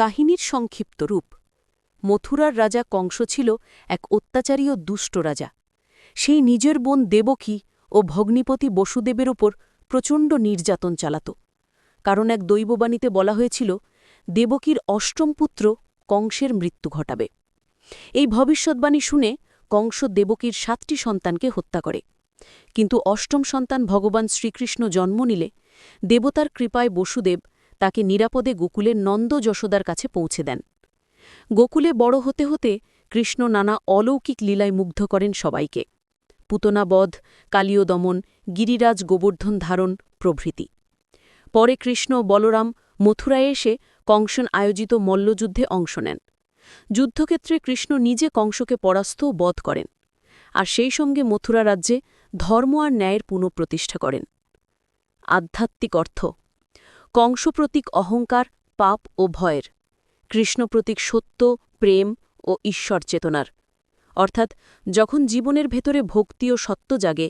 কাহিনীর সংক্ষিপ্ত রূপ। মথুরার রাজা কংস ছিল এক অত্যাচারী ও দুষ্ট রাজা। সেই নিজের বোন দেবকী ও ভগ্নিপতি বসুদেবের ওপর প্রচণ্ড নির্যাতন চালাত। কারণ এক দৈববাণীতে বলা হয়েছিল, দেবকীর অষ্টম পুত্র কংসের মৃত্যু ঘটাবে। এই ভবিষ্যৎবাণী শুনে কংস দেবকীর সাতটি সন্তানকে হত্যা করে। কিন্তু অষ্টম সন্তান ভগবান শ্রীকৃষ্ণ জন্ম নিলে দেবতার কৃপায় বসুদেব তাকে নিরাপদে গোকুলের নন্দ যশোদার কাছে পৌঁছে দেন। গোকুলে বড় হতে হতে কৃষ্ণ নানা অলৌকিক লীলায় মুগ্ধ করেন সবাইকে। পুতনাবধ কালীয় দমন, গিরিরাজ গোবর্ধন ধারণ, প্রভৃতি। পরে কৃষ্ণ বলরাম মথুরায় এসে কংসন আয়োজিত মল্লযুদ্ধে অংশ নেন। যুদ্ধক্ষেত্রে কৃষ্ণ নিজে কংসকে পরাস্ত বধ করেন। আর সেই সঙ্গে মথুরা রাজ্যে ধর্ম আর ন্যায়ের পুনঃপ্রতিষ্ঠা করেন। আধ্যাত্মিক অর্থ কংস প্রতীক অহংকার, পাপ ও ভয়ের। কৃষ্ণ প্রতীক সত্য, প্রেম ও ঈশ্বর চেতনার অর্থাৎ যখন জীবনের ভেতরে ভক্তি ও সত্য জাগে